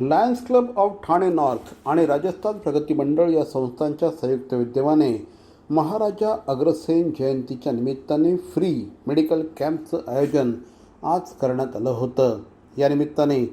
Lions club of Thane north आणि राजस्थान प्रगती मंडळ या संस्थांच्या संयुक्त विद्यमाने महाराजा अग्रसेन जयंतीच्या निमित्ताने फ्री मेडिकल कॅम्पचं आयोजन आज करण्यात आलं होतं. या निमित्ताने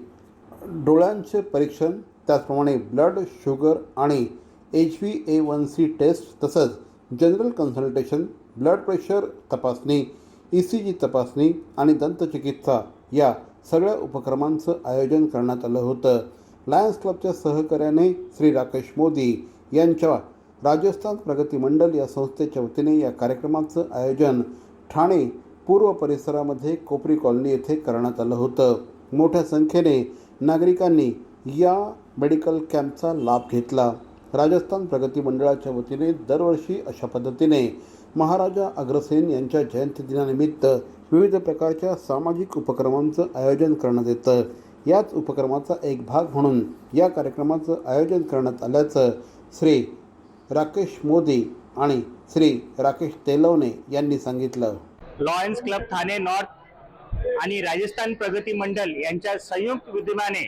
डोळ्यांचे परीक्षण त्याचप्रमाणे ब्लड शुगर आणि H V A one C test तसंच जनरल कन्सल्टेशन ब्लड प्रेशर तपासणी ई सी जी तपासणी आणि दंतचिकित्सा या सगळ्या उपक्रमांचं आयोजन करण्यात आलं होतं. लायन्स क्लबच्या सहकार्याने श्री राकेश मोदी यांच्या राजस्थान प्रगती मंडल या संस्थेच्या वतीने या कार्यक्रमाचं आयोजन ठाणे पूर्व परिसरामध्ये कोपरी कॉलनी येथे करण्यात आलं होतं. मोठ्या संख्येने नागरिकांनी या मेडिकल कॅम्पचा लाभ घेतला. राजस्थान प्रगती मंडळाच्या वतीने दरवर्षी अशा पद्धतीने महाराजा अग्रसेन यांच्या जयंतीदिनानिमित्त विविध प्रकारच्या सामाजिक उपक्रमांचं आयोजन करण्यात येतं. याच उपक्रमाचा एक भाग म्हणून या कार्यक्रमाचं आयोजन करण्यात आल्याचं श्री राकेश मोदी आणि श्री राकेश तेलवणे यांनी सांगितलं. लॉयन्स क्लब ठाणे नॉर्थ आणि राजस्थान प्रगती मंडल यांच्या संयुक्त विद्यमाने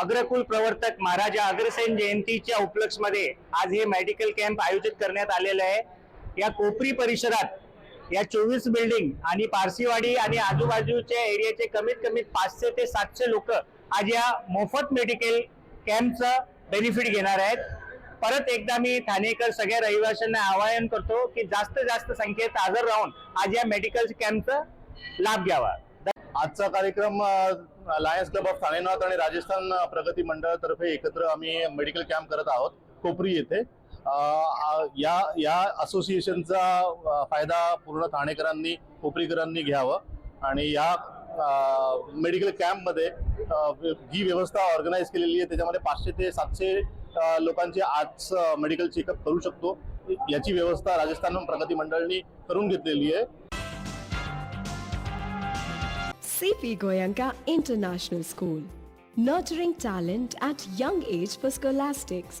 अग्रकुल प्रवर्तक महाराजा अग्रसेन जयंतीच्या उपलक्षमध्ये आज हे मेडिकल कॅम्प आयोजित करण्यात आलेलं आहे. या कोपरी परिसरात या चोवीस बिल्डिंग आणि पारसीवाडी आणि आजूबाजूच्या एरियाचे कमीत कमी पाचशे ते सातशे लोक आज या मोफत मेडिकल कॅम्पचं बेनिफिट घेणार आहेत. परत एकदा मी ठाणेकर सगळ्या रहिवाशांना आवाहन करतो की जास्त जास्त संख्येत हजर राहून आज या मेडिकल कॅम्पचा लाभ घ्यावा. आजचा कार्यक्रम lions club of Thane north आणि राजस्थान प्रगती मंडळातर्फे एकत्र आम्ही मेडिकल कॅम्प करत आहोत. कोपरी येथे. या या असोसिएशनचा फायदा पूर्ण ठाणेकरांनी कोपरीकरांनी घ्यावं. आणि या मेडिकल कॅम्पमध्ये जी व्यवस्था ऑर्गनाईज केलेली आहे. त्याच्यामध्ये पाचशे ते सातशे लोकांचे आज मेडिकल चेकअप करू शकतो. याची व्यवस्था राजस्थान प्रगती मंडळाने करून घेतलेली आहे. C P Goenka international school nurturing talent at young age for scholastics